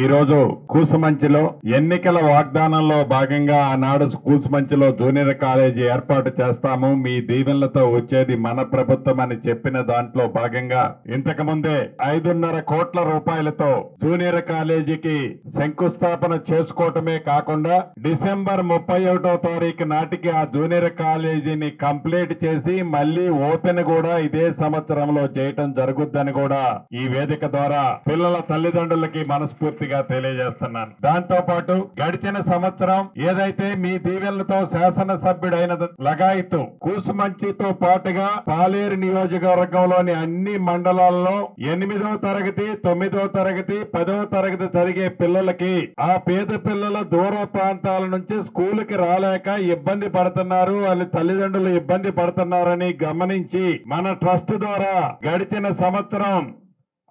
ఈరోజు కూసుమంచిలో ఎన్నికల వాగ్దానంలో భాగంగా ఆనాడు కూసుమంచిలో జూనియర్ కాలేజీ ఏర్పాటు చేస్తాము. మీ దీవెనలతో వచ్చేది మన ప్రభుత్వం అని చెప్పిన దాంట్లో భాగంగా ఇంతకు ముందే ఐదున్నర కోట్ల రూపాయలతో జూనియర్ కాలేజీకి శంకుస్థాపన చేసుకోవటమే కాకుండా డిసెంబర్ ముప్పై ఒకటో తారీఖు నాటికి ఆ జూనియర్ కాలేజీని కంప్లీట్ చేసి మళ్ళీ ఓపెన్ కూడా ఇదే సంవత్సరంలో చేయటం జరుగుద్దని కూడా ఈ వేదిక ద్వారా పిల్లల తల్లిదండ్రులకి మనస్ఫూర్తి మనస్ఫూర్తిగా తెలియజేస్తున్నాను. దాంతో పాటు గడిచిన సంవత్సరం ఏదైతే మీ దీవెనలతో శాసనసభ్యుడైన లగాయితు కూసుమంచితో పాటుగా పాలేరు నియోజకవర్గంలోని అన్ని మండలాల్లో ఎనిమిదవ తరగతి తొమ్మిదవ తరగతి పదవ తరగతి జరిగే పిల్లలకి ఆ పేద పిల్లల దూర ప్రాంతాల నుంచి స్కూల్కి రాలేక ఇబ్బంది పడుతున్నారు వాళ్ళ తల్లిదండ్రులు ఇబ్బంది పడుతున్నారని గమనించి మన ట్రస్ట్ ద్వారా గడిచిన సంవత్సరం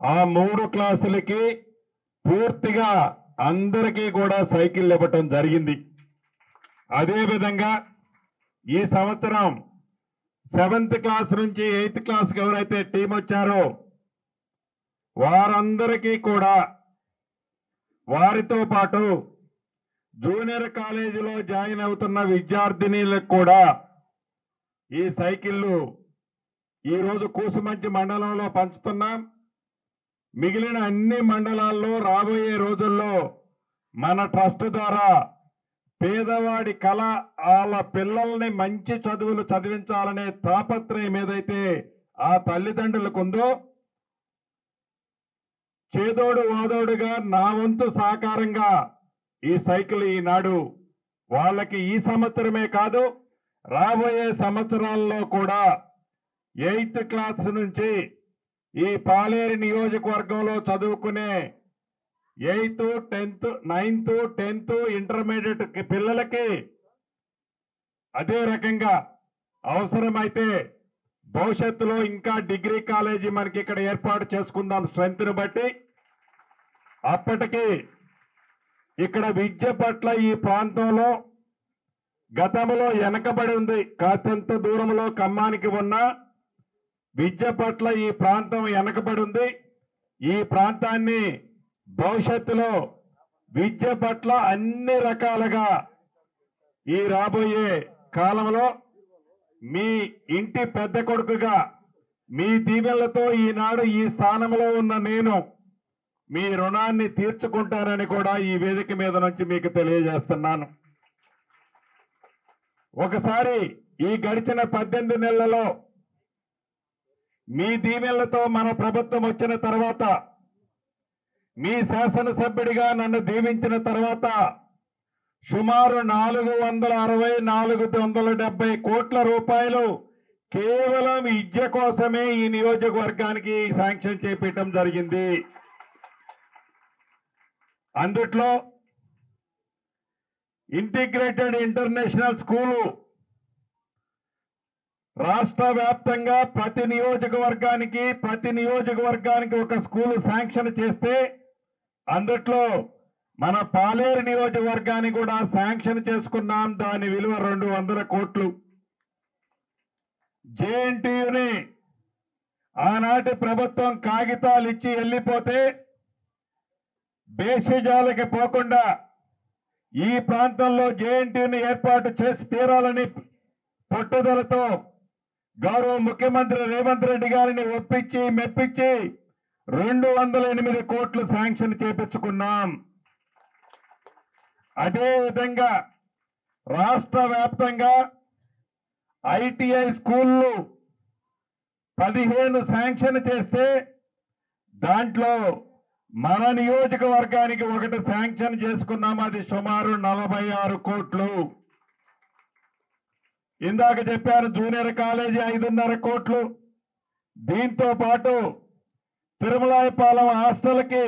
ఆ మూడు క్లాసులకి పూర్తిగా అందరికీ కూడా సైకిల్ ఇవ్వటం జరిగింది. అదేవిధంగా ఈ సంవత్సరం సెవెంత్ క్లాస్ నుంచి ఎయిత్ క్లాస్కి ఎవరైతే టీం వచ్చారో వారందరికీ కూడా వారితో పాటు జూనియర్ కాలేజీలో జాయిన్ అవుతున్న విద్యార్థినీలకు కూడా ఈ సైకిళ్ళు ఈరోజు కూసుమంచి మండలంలో పంచుతున్నాం. మిగిలిన అన్ని మండలాల్లో రాబోయే రోజుల్లో మన ట్రస్ట్ ద్వారా పేదవాడి కళ వాళ్ళ పిల్లల్ని మంచి చదువులు చదివించాలనే తాపత్రయం ఏదైతే ఆ తల్లిదండ్రులకు ఉందో చేదోడు వాదోడుగా నా వంతు సాకారంగా ఈ సైకిల్ ఈనాడు వాళ్ళకి ఈ సంవత్సరమే కాదు రాబోయే సంవత్సరాల్లో కూడా ఎయిత్ క్లాస్ నుంచి ఈ పాలేరు నియోజకవర్గంలో చదువుకునే eighth tenth ninth tenth intermediate పిల్లలకి అదే రకంగా అవసరమైతే భవిష్యత్తులో ఇంకా డిగ్రీ కాలేజీ మనకి ఇక్కడ ఏర్పాటు చేసుకుందాం స్ట్రెంత్ని బట్టి. అప్పటికి ఇక్కడ విద్య పట్ల ఈ ప్రాంతంలో గతంలో వెనకబడి ఉంది. కాస్తంత దూరంలో ఖమ్మానికి ఉన్న విద్య పట్ల ఈ ప్రాంతం వెనకబడి ఉంది ఈ ప్రాంతాన్ని భవిష్యత్తులో విద్య పట్ల అన్ని రకాలుగా ఈ రాబోయే కాలంలో మీ ఇంటి పెద్ద కొడుకుగా మీ దీవెనలతో ఈనాడు ఈ స్థానంలో ఉన్న నేను మీ రుణాన్ని తీర్చుకుంటానని కూడా ఈ వేదిక మీద నుంచి మీకు తెలియజేస్తున్నాను. ఒకసారి ఈ గడిచిన పద్దెనిమిది నెలలలో మీ దీవెనలతో మన ప్రభుత్వం వచ్చిన తర్వాత మీ శాసనసభ్యుడిగా నన్ను దీవించిన తర్వాత సుమారు నాలుగు వందల అరవై నాలుగు వందల డెబ్బై కోట్ల రూపాయలు కేవలం విద్య కోసమే ఈ నియోజకవర్గానికి శాంక్షన్ చేపించడం జరిగింది. అందుట్లో ఇంటిగ్రేటెడ్ ఇంటర్నేషనల్ స్కూలు రాష్ట్ర వ్యాప్తంగా ప్రతి నియోజకవర్గానికి ప్రతి నియోజకవర్గానికి ఒక స్కూల్ శాంక్షన్ చేస్తే అందుట్లో మన పాలేరు నియోజకవర్గాన్ని కూడా శాంక్షన్ చేసుకున్నాం. దాని విలువ రెండు వందల కోట్లు. జేఎన్టీయుని ఆనాటి ప్రభుత్వం కాగితాలు ఇచ్చి వెళ్ళిపోతే బేసిజాలకి పోకుండా ఈ ప్రాంతంలో జేఎన్టీయుని ఏర్పాటు చేసి తీరాలని పట్టుదలతో గౌరవ ముఖ్యమంత్రి రేవంత్ రెడ్డి గారిని ఒప్పించి మెప్పించి రెండు వందల ఎనిమిది కోట్లు శాంక్షన్ చేపించుకున్నాం. అదేవిధంగా రాష్ట్ర వ్యాప్తంగా ఐటీఐ స్కూళ్ళు పదిహేను శాంక్షన్ చేస్తే దాంట్లో మన నియోజకవర్గానికి ఒకటి శాంక్షన్ చేసుకున్నాం. అది సుమారు నలభై ఆరు కోట్లు. ఇందాక చెప్పారు జూనియర్ కాలేజీ ఐదున్నర కోట్లు. దీంతో పాటు తిరుమలాయపాలెం హాస్టల్కి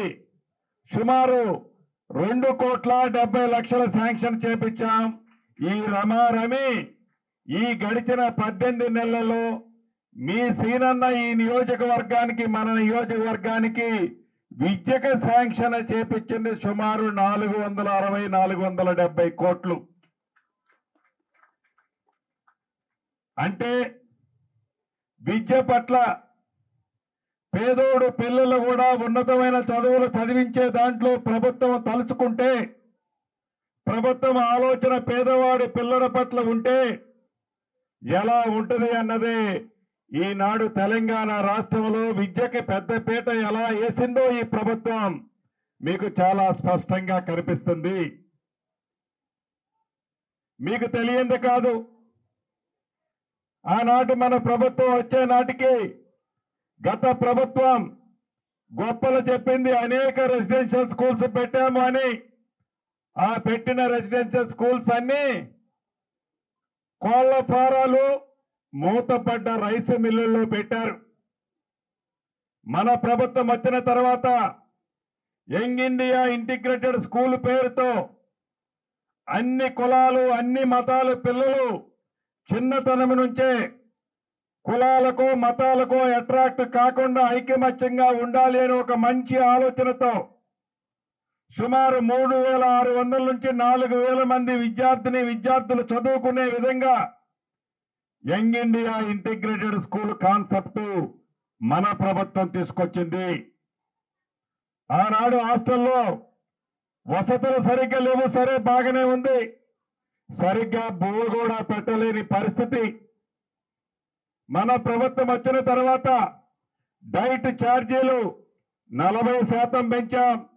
సుమారు రెండు కోట్ల డెబ్బై లక్షల శాంక్షన్ చేపించాం. ఈ రమారమి ఈ గడిచిన పద్దెనిమిది నెలలలో మీ సీనన్న ఈ నియోజకవర్గానికి మన నియోజకవర్గానికి విద్యకు శాంక్షన్ చేపించింది సుమారు నాలుగు వందల అరవై నాలుగు వందల డెబ్బై కోట్లు. అంటే విద్య పట్ల పేదోడు పిల్లలు కూడా ఉన్నతమైన చదువులు చదివించే దాంట్లో ప్రభుత్వం తలుచుకుంటే ప్రభుత్వం ఆలోచన పేదవాడి పిల్లల పట్ల ఉంటే ఎలా ఉంటుంది అన్నది ఈనాడు తెలంగాణ రాష్ట్రంలో విద్యకి పెద్దపీట ఎలా వేసిందో ఈ ప్రభుత్వం మీకు చాలా స్పష్టంగా కనిపిస్తుంది. మీకు తెలియంది కాదు. ఆనాటి మన ప్రభుత్వం వచ్చే నాటికి గత ప్రభుత్వం గొప్పలు చెప్పింది అనేక రెసిడెన్షియల్ స్కూల్స్ పెట్టాము అని. ఆ పెట్టిన రెసిడెన్షియల్ స్కూల్స్ అన్ని కోళ్ళ ఫారాలు మూతపడ్డ రైస్ మిల్లుల్లో పెట్టారు. మన ప్రభుత్వం వచ్చిన తర్వాత యంగ్ ఇండియా ఇంటిగ్రేటెడ్ స్కూల్ పేరుతో అన్ని కులాలు అన్ని మతాలు పిల్లలు చిన్నతనం నుంచే కులాలకు మతాలకు అట్రాక్ట్ కాకుండా ఐకమత్యంగా ఉండాలి అని ఒక మంచి ఆలోచనతో సుమారు మూడు వేల ఆరు వందల నుంచి నాలుగు వేల మంది విద్యార్థిని విద్యార్థులు చదువుకునే విధంగా young India integrated school concept మన ప్రభుత్వం తీసుకొచ్చింది. ఆనాడు హాస్టల్లో వసతులు సరిగ్గా లేవు సరే బాగానే ఉంది. సరిగ్గా బువ్వ కూడా పెట్టలేని పరిస్థితి. మన ప్రభుత్వం వచ్చిన తర్వాత డైట్ ఛార్జీలు నలభై శాతం పెంచాం.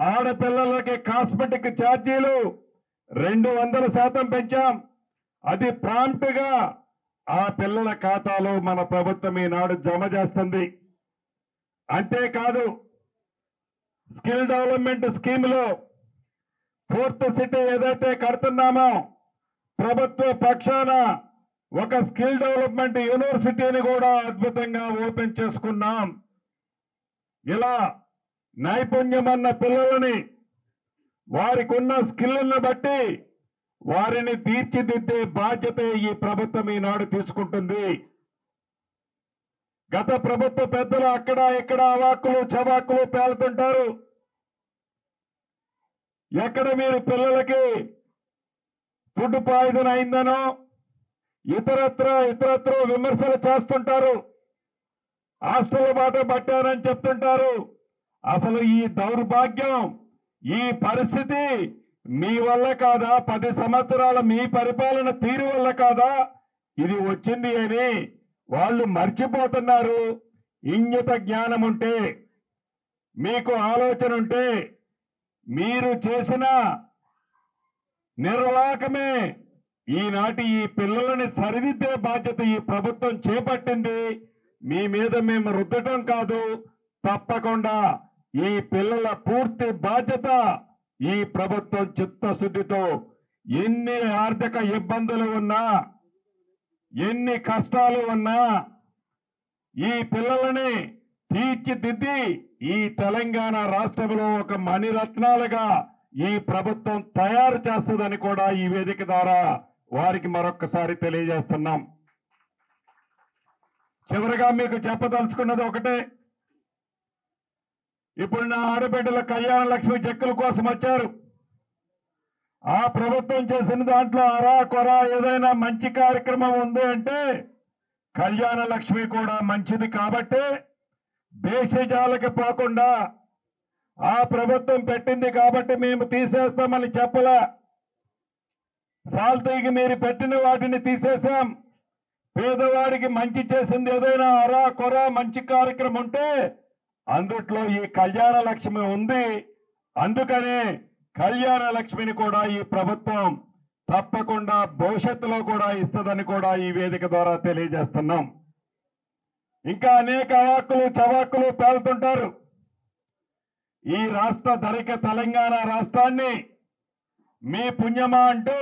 ఆడపిల్లలకి కాస్మెటిక్ ఛార్జీలు రెండు వందల శాతం పెంచాం. అది ప్రాంప్ట్గా ఆ పిల్లల ఖాతాలో మన ప్రభుత్వం ఈనాడు జమ చేస్తుంది. అంతేకాదు స్కిల్ డెవలప్మెంట్ స్కీమ్లో ఫోర్త్ సిటీ ఏదైతే కడుతున్నామో ప్రభుత్వ పక్షాన ఒక స్కిల్ డెవలప్మెంట్ యూనివర్సిటీని కూడా అద్భుతంగా ఓపెన్ చేసుకున్నాం. ఇలా నైపుణ్యం అన్న పిల్లలని వారికి ఉన్న స్కిల్ని బట్టి వారిని తీర్చిదిద్దే బాధ్యత ఈ ప్రభుత్వం ఈనాడు తీసుకుంటుంది. గత ప్రభుత్వ పెద్దలు అక్కడ ఇక్కడ అవాక్కులు చవాకులు పేలుతుంటారు. ఎక్కడ మీరు పిల్లలకి ఫుడ్ పాయిజన్ అయిందనో ఇతరత్ర ఇతరత్ర విమర్శలు చేస్తుంటారు. హాస్టల్ బాట పట్టారని చెప్తుంటారు. అసలు ఈ దౌర్భాగ్యం ఈ పరిస్థితి మీ వల్ల కాదా? పది సంవత్సరాల మీ పరిపాలన తీరు వల్ల కాదా? ఇది వచ్చింది అని వాళ్ళు మర్చిపోతున్నారు. ఇంగిత జ్ఞానం ఉంటే మీకు ఆలోచన ఉంటే మీరు చేసిన నిర్వాహకమే ఈనాటి ఈ పిల్లలని సరిదిద్దే బాధ్యత ఈ ప్రభుత్వం చేపట్టింది. మీ మీద మేము రుద్దటం కాదు. తప్పకుండా ఈ పిల్లల పూర్తి బాధ్యత ఈ ప్రభుత్వం చిత్తశుద్ధితో ఎన్ని ఆర్థిక ఇబ్బందులు ఉన్నా ఎన్ని కష్టాలు ఉన్నా ఈ పిల్లలని తీర్చిదిద్ది ఈ తెలంగాణ రాష్ట్రంలో ఒక మణిరత్నాలుగా ఈ ప్రభుత్వం తయారు చేస్తుందని కూడా ఈ వేదిక ద్వారా వారికి మరొక్కసారి తెలియజేస్తున్నాం. చివరిగా మీకు చెప్పదలుచుకున్నది ఒకటే. ఇప్పుడు నా ఆడబిడ్డల కళ్యాణ లక్ష్మి చెక్కుల కోసం వచ్చారు. ఆ ప్రభుత్వం చేసిన దాంట్లో అరా కొరా ఏదైనా మంచి కార్యక్రమం ఉంది అంటే కళ్యాణ లక్ష్మి కూడా మంచిది కాబట్టి దేశజాలకి పోకుండా ఆ ప్రభుత్వం పెట్టింది కాబట్టి మేము తీసేస్తామని చెప్పలే. ఫాల్తీకి మీరు పెట్టిన వాటిని తీసేశాం. పేదవాడికి మంచి చేసింది ఏదైనా అరా కొర మంచి కార్యక్రమం ఉంటే అందుట్లో ఈ కళ్యాణ లక్ష్మి ఉంది. అందుకనే కళ్యాణ లక్ష్మిని కూడా ఈ ప్రభుత్వం తప్పకుండా భవిష్యత్తులో కూడా ఇస్తుందని కూడా ఈ వేదిక ద్వారా తెలియజేస్తున్నాం. ఇంకా అనేక అవాక్కులు చవాక్కులు పేలుతుంటారు. ఈ రాష్ట్ర ధరిక తెలంగాణ రాష్ట్రాన్ని మీ పుణ్యమా అంటూ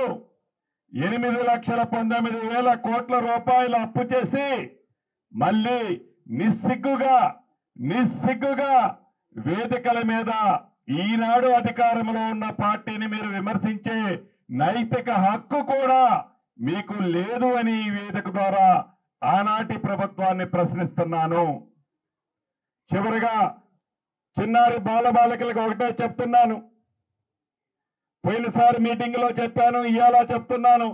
ఎనిమిది లక్షల పంతొమ్మిది వేల కోట్ల రూపాయలు అప్పు చేసి మళ్ళీ నిస్సిగ్గుగా నిస్సిగ్గుగా వేదికల మీద ఈనాడు అధికారంలో ఉన్న పార్టీని మీరు విమర్శించే నైతిక హక్కు కూడా మీకు లేదు అని ఈ వేదిక ద్వారా ఆనాటి ప్రభుత్వాన్ని ప్రశ్నిస్తున్నాను. చివరిగా చిన్నారి బాలబాలికలకు ఒకటే చెప్తున్నాను. పోయినసారి మీటింగ్లో చెప్పాను ఇవాళ చెప్తున్నాను.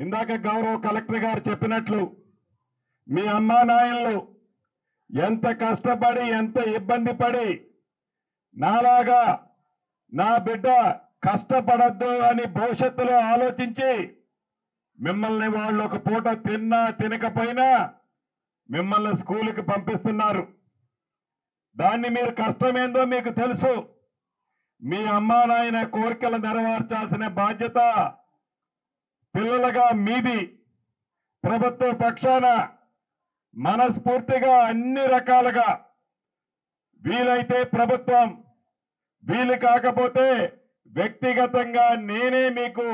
ఇందాక గౌరవ కలెక్టర్ గారు చెప్పినట్లు మీ అమ్మా నాయనలు ఎంత కష్టపడి ఎంత ఇబ్బంది పడి నాలాగా నా బిడ్డ కష్టపడద్దు అని భవిష్యత్తులో ఆలోచించి మిమ్మల్ని వాళ్ళు ఒక పూట తిన్నా తినకపోయినా మిమ్మల్ని స్కూల్కి పంపిస్తున్నారు. దాన్ని మీరు కష్టమేందో మీకు తెలుసు. మీ అమ్మా నాయన కోరికలు నెరవేర్చాల్సిన బాధ్యత పిల్లలుగా మీది. ప్రభుత్వ పక్షాన మనస్ఫూర్తిగా అన్ని రకాలుగా వీలైతే ప్రభుత్వం వీలు కాకపోతే వ్యక్తిగతంగా నేనే మీకు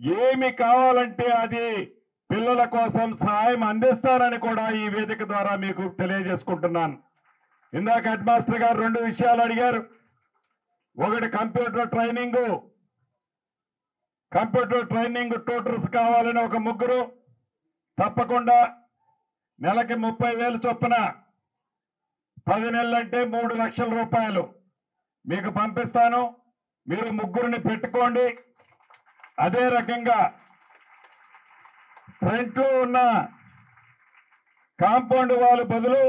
ఏమి కావాలంటే అది పిల్లల కోసం సహాయం అందిస్తారని కూడా ఈ వేదిక ద్వారా మీకు తెలియజేసుకుంటున్నాను. ఇందాక హెడ్ మాస్టర్ గారు రెండు విషయాలు అడిగారు. ఒకటి computer training. Computer training tutors కావాలని ఒక ముగ్గురు. తప్పకుండా నెలకి ముప్పై వేలు చొప్పున పది నెలలంటే మూడు లక్షల రూపాయలు. మీకు పంపిస్తాను. మీరు ముగ్గురిని పెట్టుకోండి. అదే రకంగా ఫ్రంట్లో ఉన్న కాంపౌండ్ వాళ్ళ బదులు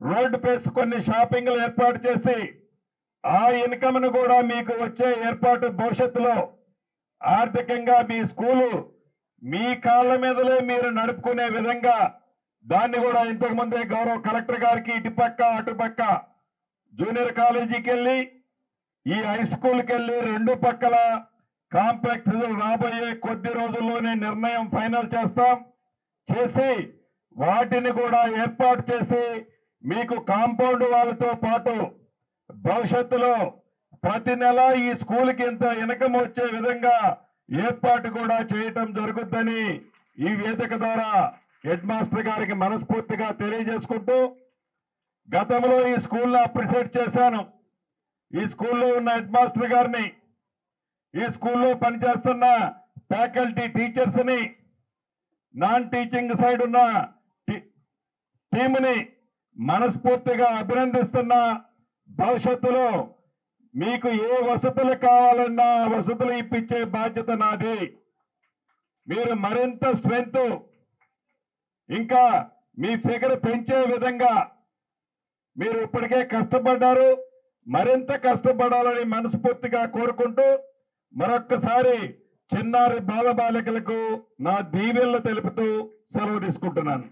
రోడ్డు పేస్ కొన్ని షాపింగ్లు ఏర్పాటు చేసి ఆ ఇన్కమ్ను కూడా మీకు వచ్చే ఏర్పాటు భవిష్యత్తులో ఆర్థికంగా మీ స్కూలు మీ కాళ్ళ మీదలే మీరు నడుపుకునే విధంగా దాన్ని కూడా ఇంతకు ముందే గౌరవ కలెక్టర్ గారికి ఇటుపక్క అటుపక్క జూనియర్ కాలేజీకి వెళ్ళి ఈ హై స్కూల్కి వెళ్ళి రెండు పక్కల కాంప్లెక్స్ రాబోయే కొద్ది రోజుల్లోనే నిర్ణయం ఫైనల్ చేస్తాం. చేసి వాటిని కూడా ఏర్పాటు చేసి మీకు కాంపౌండ్ వాళ్ళతో పాటు భవిష్యత్తులో ప్రతి నెల ఈ స్కూల్కి ఇంత ఇన్కమ్ వచ్చే విధంగా ఏర్పాటు కూడా చేయటం జరుగుద్దని ఈ వేదిక ద్వారా హెడ్ మాస్టర్ గారికి మనస్ఫూర్తిగా తెలియజేసుకుంటూ గతంలో ఈ స్కూల్లో అప్రిషియేట్ చేశాను. ఈ స్కూల్లో ఉన్న హెడ్ మాస్టర్ గారిని ఈ స్కూల్లో పనిచేస్తున్న ఫ్యాకల్టీ టీచర్స్ని నాన్ టీచింగ్ సైడ్ ఉన్న టీ- టీముని మనస్ఫూర్తిగా అభినందిస్తున్నా భవిష్యత్తులో మీకు ఏ వసతులు కావాలన్నా వసతులు ఇప్పించే బాధ్యత నాది. మీరు మరింత స్ట్రెంగ్త్ ఇంకా మీ ఫిగర్ పెంచే విధంగా మీరు ఇప్పటికే కష్టపడ్డారు. మరింత కష్టపడాలని మనస్ఫూర్తిగా కోరుకుంటూ మరొక్కసారి చిన్నారి బాలబాలికలకు నా దీవెనలు తెలుపుతూ సెలవు తీసుకుంటున్నాను.